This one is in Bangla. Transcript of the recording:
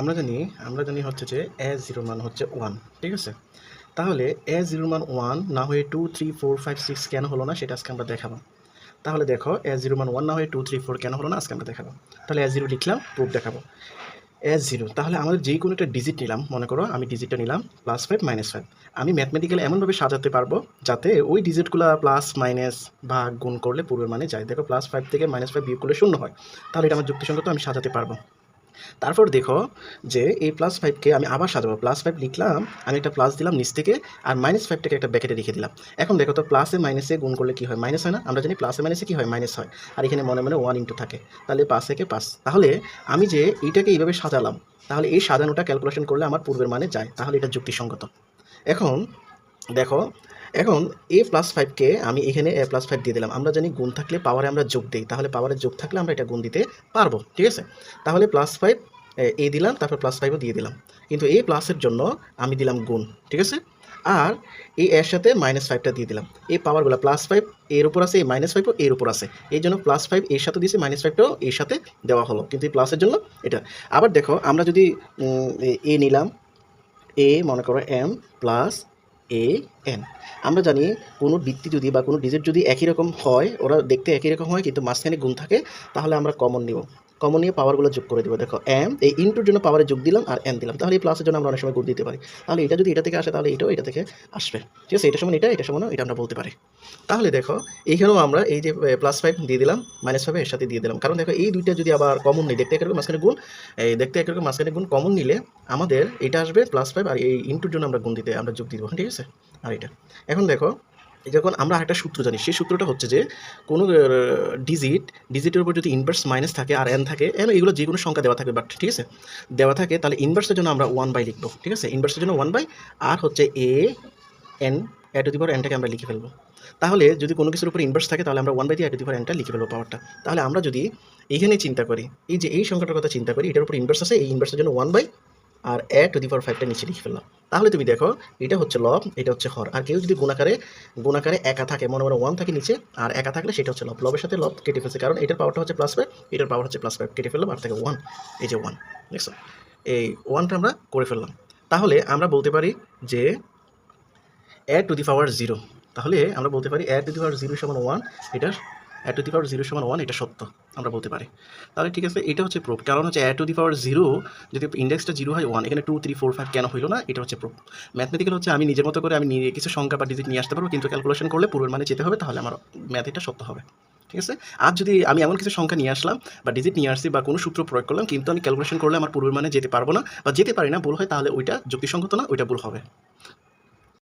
আমরা জানি আমরা জানি হচ্ছে যে এ জিরোর মান হচ্ছে ওয়ান ঠিক আছে? তাহলে এ জিরোর মান ওয়ান না হয়ে two three four five six কেন হলো না সেটা আজকে আমরা দেখাবো। তাহলে দেখো এ জিরো মান ওয়ান না হয়ে টু থ্রি ফোর কেন হলো না আজকে আমরা দেখাবো। তাহলে এ জিরো লিখলাম প্রুফ দেখাবো। এ জিরো তাহলে আমাদের যেই কোনো একটা ডিজিট নিলাম, মনে করো আমি ডিজিটটা নিলাম প্লাস ফাইভ মাইনাস ফাইভ আমি ম্যাথমেটিক্যালি এমনভাবে সাজাতে পারব যাতে ওই ডিজিটগুলো প্লাস মাইনাস ভাগ গুণ করলে পূর্বের মানে যায়। দেখো প্লাস ফাইভ থেকে মাইনাস ফাইভ বিয়োগ করলে শূন্য হয়। তাহলে এটা আমার যুক্তিসঙ্গত আমি সাজাতে পারব। তারপর দেখো যে এই প্লাস ফাইভকে আমি আবার সাজাবো। প্লাস ফাইভ লিখলাম, আমি একটা প্লাস দিলাম নিচ থেকে, আর মাইনাস ফাইভটাকে একটা ব্যাকেটে রেখে দিলাম। এখন দেখো তো প্লাসে মাইনাসে গুণ করলে কী হয়? মাইনাস হয় না? আমরা জানি প্লাসে মাইনাসে কী হয়? মাইনাস হয়। আর এখানে মনে মনে ওয়ান ইন্টু থাকে। তাহলে পাঁচ থেকে পাঁচ তাহলে আমি যে এইটাকে এইভাবে সাজালাম, তাহলে এই সাজানোটা ক্যালকুলেশন করলে আমার পূর্বের মানে যায়। তাহলে এটা যুক্তিসঙ্গত। এখন দেখো এখন এ প্লাস ফাইভকে আমি এখানে এ প্লাস ফাইভ দিয়ে দিলাম। আমরা জানি গুণ থাকলে পাওয়ারে আমরা যোগ দিই। তাহলে পাওয়ারে যোগ থাকলে আমরা এটা গুণ দিতে পারব, ঠিক আছে? তাহলে প্লাস ফাইভ এ দিলাম, তারপর প্লাস ফাইভও দিয়ে দিলাম। কিন্তু এ প্লাসের জন্য আমি দিলাম গুণ, ঠিক আছে? আর এই এর সাথে মাইনাস ফাইভটা দিয়ে দিলাম। এই পাওয়ারগুলো প্লাস ফাইভ এর উপর আছে, এই মাইনাস ফাইভও এর উপর আছে। এই জন্য প্লাস ফাইভ এর সাথে দিয়েছে মাইনাস ফাইভটাও এর সাথে দেওয়া হলো। কিন্তু এই প্লাসের জন্য এটা। আবার দেখো, আমরা যদি এ- নিলাম এ মনে করো এম প্লাস এ এন আমরা জানি কোনো বৃত্তি যদি বা কোনো ডিজিট যদি একই রকম হয়, ওরা দেখতে একই রকম হয়, কিন্তু মাঝখানে গুণ থাকে, তাহলে আমরা কমন নিব। কমন নিয়ে পাওয়ারগুলো যোগ করে দেবো। দেখো এম এই ইন্টুর জন্য পাওয়ারে যোগ দিলাম আর এম দিলাম। তাহলে এই প্লাসের জন্য আমরা অনেক সময় গুণ দিতে পারি। তাহলে এটা যদি এটা থেকে আসে, তাহলে এটাও এটা থেকে আসবে। ঠিক আছে, এটা সমান এটা এটা সমান এটা আমরা বলতে পারি। তাহলে দেখো, এইখানেও আমরা এই যে প্লাস ফাইভ দিয়ে দিলাম মাইনাস ফাইভ এর সাথে দিয়ে দিলাম। কারণ দেখো, এই দুইটা যদি আবার কমন নেই, দেখতে একরকম মাঝখানে গুণ, এই দেখতে একরকম মাঝখানে গুণ কমন নিলে আমাদের এটা আসবে প্লাস ফাইভ আর এই ইন্টুর জন্য আমরা গুণ দিতে, আমরা যোগ দিব। ঠিক আছে? আর এটা। এখন দেখো যখন আমরা একটা সূত্র জানি। সেই সূত্রটা হচ্ছে যে, কোনো ডিজিট ডিজিটের উপর যদি ইনভার্স মাইনাস থাকে আর এন থাকে, এন, এগুলো যে কোনো সংখ্যা দেওয়া থাকে বাট ঠিক আছে? দেওয়া থাকে, তাহলে ইনভার্সের জন্য আমরা ওয়ান বাই লিখব, ঠিক আছে? ইনভার্সের জন্য ওয়ান বাই আর হচ্ছে এ এন এ টু এনটাকে আমরা লিখে ফেলব। তাহলে যদি কোনো কিছুর উপর ইনভার্স থাকে, তাহলে আমরা ওয়ান বাই দিয়ে এ টু এনটা লিখে ফেলব পাওয়ারটা তাহলে আমরা যদি এইখানে চিন্তা করি, এই যে এই সংখ্যাটার কথা চিন্তা করি, এটার উপর ইনভার্স আছে, এই ইনভার্সের জন্য ওয়ান বাই আর এ টু দি পাওয়ার ফাইভটা নিচে লিখে ফেললাম। তাহলে তুমি দেখো, এটা হচ্ছে লব এটা হচ্ছে হর। আর কেউ যদি গুণাকারে গুণাকারে একা থাকে, মনে মনে ওয়ান থাকে নিচে, আর একা থাকলে সেটা হচ্ছে লব লবের সাথে লব কেটে ফেলছে। কারণ এটার পাওয়ারটা হচ্ছে প্লাস ফাইভ এটার পাওয়ার হচ্ছে প্লাস ফাইভ কেটে ফেললাম, আর থাকে ওয়ান এই যে ওয়ান দেখছ? এই ওয়ানটা আমরা করে ফেললাম। তাহলে আমরা বলতে পারি যে এ টু দি পাওয়ার জিরো তাহলে আমরা বলতে পারি A to the power zero সমান ওয়ান এটা A to the power zero সমান ওয়ান এটা সত্য, আমরা বলতে পারি। তাহলে ঠিক আছে, এটা হচ্ছে প্রুফ কারণ হচ্ছে এ টু দি পাওয়ার জিরো যদি ইন্ডেক্সটা জিরো হয় ওয়ান এখানে টু থ্রি ফোর ফাইভ কেন হইল না, এটা হচ্ছে প্রুফ ম্যাথমেটিক্যাল হচ্ছে আমি নিজের মতো করে আমি নিয়ে কিছু সংখ্যা বা ডিজিট নিয়ে আসতে পারব, কিন্তু ক্যালকুলেশন করলে পূর্বের মানে যেতে হবে, তাহলে আমার ম্যাথ এটা সত্য হবে। ঠিক আছে? আর যদি আমি এমন কিছু সংখ্যা নিয়ে আসলাম বা ডিজিট নিয়ে আসছি বা কোনো সূত্র প্রয়োগ করলাম, কিন্তু আমি ক্যালকুলেশন করলে আমার পূর্বের মানে যেতে পারব না বা যেতে পারি না, ভুল হয়, তাহলে ওইটা যুক্তিসঙ্গত না, ওইটা ভুল হবে।